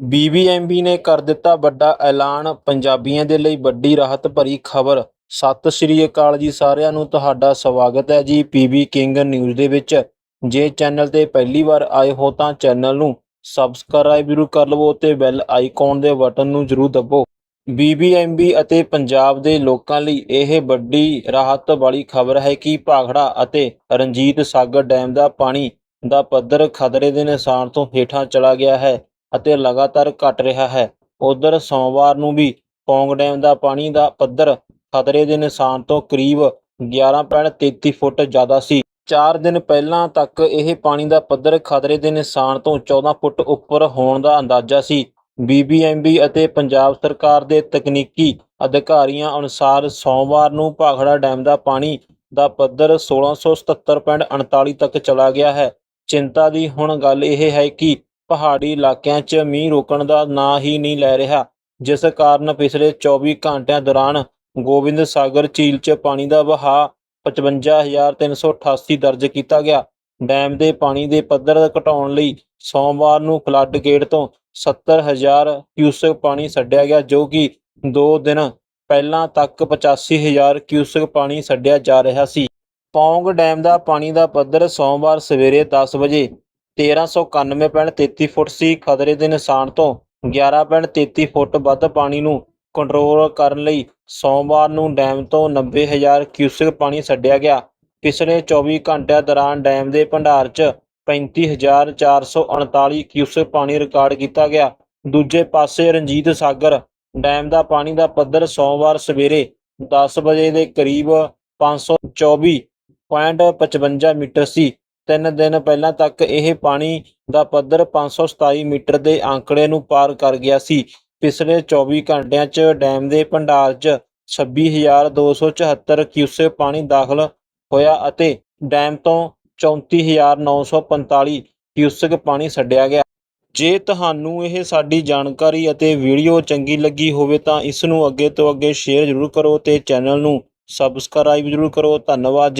BBMB ਨੇ ਕਰ ਦਿੱਤਾ ਵੱਡਾ ਐਲਾਨ। ਪੰਜਾਬੀਆਂ ਦੇ ਲਈ ਵੱਡੀ ਰਾਹਤ ਭਰੀ ਖਬਰ। ਸਤਿ ਸ਼੍ਰੀ ਅਕਾਲ ਜੀ ਸਾਰਿਆਂ ਨੂੰ, ਤੁਹਾਡਾ ਸਵਾਗਤ ਹੈ ਜੀ ਪੀਬੀ ਕਿੰਗ ਨਿਊਜ਼ ਦੇ ਵਿੱਚ। ਜੇ ਚੈਨਲ ਤੇ ਪਹਿਲੀ ਵਾਰ ਆਏ ਹੋ ਤਾਂ ਚੈਨਲ ਨੂੰ ਸਬਸਕ੍ਰਾਈਬ ਜ਼ਰੂਰ ਕਰ ਲਵੋ ਤੇ ਬੈਲ ਆਈਕਨ ਦੇ ਬਟਨ ਨੂੰ ਜ਼ਰੂਰ ਦਬੋ। ਬੀਬੀਐਮਬੀ ਅਤੇ ਪੰਜਾਬ ਦੇ ਲੋਕਾਂ ਲਈ ਇਹ ਵੱਡੀ ਰਾਹਤ ਵਾਲੀ ਖਬਰ ਹੈ ਕਿ ਭਾਖੜਾ ਅਤੇ ਰਣਜੀਤ ਸਾਗਰ ਡੈਮ ਦਾ ਪਾਣੀ ਦਾ ਪੱਧਰ ਖਤਰੇ ਦੇ ਨਿਸ਼ਾਨ ਤੋਂ ਹੇਠਾਂ ਚਲਾ ਗਿਆ ਹੈ। ਅਤੇ ਲਗਾਤਾਰ ਘਟ ਰਿਹਾ ਹੈ। ਉਧਰ ਸੋਮਵਾਰ ਨੂੰ ਵੀ ਪੌਂਗ ਡੈਮ ਦਾ ਪਾਣੀ ਦਾ ਪੱਧਰ ਖਤਰੇ ਦੇ ਨਿਸ਼ਾਨ ਤੋਂ ਕਰੀਬ 11.33 ਫੁੱਟ ਜ਼ਿਆਦਾ ਸੀ। 4 ਦਿਨ ਪਹਿਲਾਂ ਤੱਕ ਇਹ ਪਾਣੀ ਦਾ ਪੱਧਰ ਖਤਰੇ ਦੇ ਨਿਸ਼ਾਨ ਤੋਂ 14 ਫੁੱਟ ਉੱਪਰ ਹੋਣ ਦਾ ਅੰਦਾਜ਼ਾ ਸੀ। ਬੀਬੀਐਮਬੀ ਅਤੇ ਪੰਜਾਬ ਸਰਕਾਰ ਦੇ ਤਕਨੀਕੀ ਅਧਿਕਾਰੀਆਂ ਅਨੁਸਾਰ ਸੋਮਵਾਰ ਨੂੰ ਭਾਖੜਾ ਡੈਮ ਦਾ ਪਾਣੀ ਦਾ ਪੱਧਰ 1677.38 ਤੱਕ ਚਲਾ ਗਿਆ ਹੈ। ਚਿੰਤਾ ਦੀ ਹੁਣ ਗੱਲ ਇਹ ਹੈ ਕਿ ਪਹਾੜੀ ਇਲਾਕਿਆਂ 'ਚ ਮੀਂਹ ਰੁਕਣ ਦਾ ਨਾਂ ਹੀ ਨਹੀਂ ਲੈ ਰਿਹਾ, ਜਿਸ ਕਾਰਨ ਪਿਛਲੇ 24 ਘੰਟਿਆਂ ਦੌਰਾਨ ਗੋਬਿੰਦ ਸਾਗਰ ਝੀਲ 'ਚ ਪਾਣੀ ਦਾ ਵਹਾਅ 55388 ਦਰਜ ਕੀਤਾ ਗਿਆ। ਡੈਮ ਦੇ ਪਾਣੀ ਦੇ ਪੱਧਰ ਘਟਾਉਣ ਲਈ ਸੋਮਵਾਰ ਨੂੰ ਫਲੱਡ ਗੇਟ ਤੋਂ 70000 ਕਿਊਸਕ ਪਾਣੀ ਛੱਡਿਆ ਗਿਆ, ਜੋ ਕਿ 2 ਦਿਨ ਪਹਿਲਾਂ ਤੱਕ 85000 ਕਿਊਸਕ ਪਾਣੀ ਛੱਡਿਆ ਜਾ ਰਿਹਾ ਸੀ। ਪੌਂਗ ਡੈਮ ਦਾ ਪਾਣੀ ਦਾ ਪੱਧਰ ਸੋਮਵਾਰ ਸਵੇਰੇ 10 ਵਜੇ 1391.33 ਫੁੱਟ ਸੀ। ਖਤਰੇ ਦੇ ਨਿਸ਼ਾਨ ਤੋਂ 11.33 ਫੁੱਟ ਵੱਧ ਪਾਣੀ ਨੂੰ ਕੰਟਰੋਲ ਕਰਨ ਲਈ ਸੋਮਵਾਰ ਨੂੰ ਡੈਮ ਤੋਂ 90000 ਕਿਊਸਕ ਪਾਣੀ ਛੱਡਿਆ ਗਿਆ। ਪਿਛਲੇ 24 ਘੰਟਿਆਂ ਦੌਰਾਨ ਡੈਮ ਦੇ ਭੰਡਾਰ 'ਚ 35439 ਕਿਊਸਕ ਪਾਣੀ ਰਿਕਾਰਡ ਕੀਤਾ ਗਿਆ। ਦੂਜੇ ਪਾਸੇ ਰਣਜੀਤ ਸਾਗਰ, ਡੈਮ ਦਾ ਪਾਣੀ ਦਾ ਪੱਧਰ ਸੋਮਵਾਰ ਸਵੇਰੇ 10 ਵਜੇ ਦੇ ਕਰੀਬ 524.55 ਮੀਟਰ ਸੀ। ਤਿੰਨ ਦਿਨ ਪਹਿਲਾਂ ਤੱਕ ਇਹ ਪਾਣੀ ਦਾ ਪੱਧਰ 527 ਮੀਟਰ ਦੇ ਅੰਕੜੇ ਨੂੰ ਪਾਰ ਕਰ ਗਿਆ ਸੀ। ਪਿਛਲੇ 24 ਘੰਟਿਆਂ 'ਚ ਡੈਮ ਦੇ ਭੰਡਾਰ 'ਚ 26274 ਕਿਊਸਕ ਪਾਣੀ ਦਾਖਲ ਹੋਇਆ ਅਤੇ ਡੈਮ ਤੋਂ 34945 ਕਿਊਸਕ ਪਾਣੀ ਛੱਡਿਆ ਗਿਆ। ਜੇ ਤੁਹਾਨੂੰ ਇਹ ਸਾਡੀ ਜਾਣਕਾਰੀ ਅਤੇ ਵੀਡੀਓ ਚੰਗੀ ਲੱਗੀ ਹੋਵੇ ਤਾਂ ਇਸ ਨੂੰ ਅੱਗੇ ਤੋਂ ਅੱਗੇ ਸ਼ੇਅਰ ਜ਼ਰੂਰ ਕਰੋ ਤੇ ਚੈਨਲ ਨੂੰ ਸਬਸਕ੍ਰਾਈਬ ਜ਼ਰੂਰ ਕਰੋ। ਧੰਨਵਾਦ ਜੀ।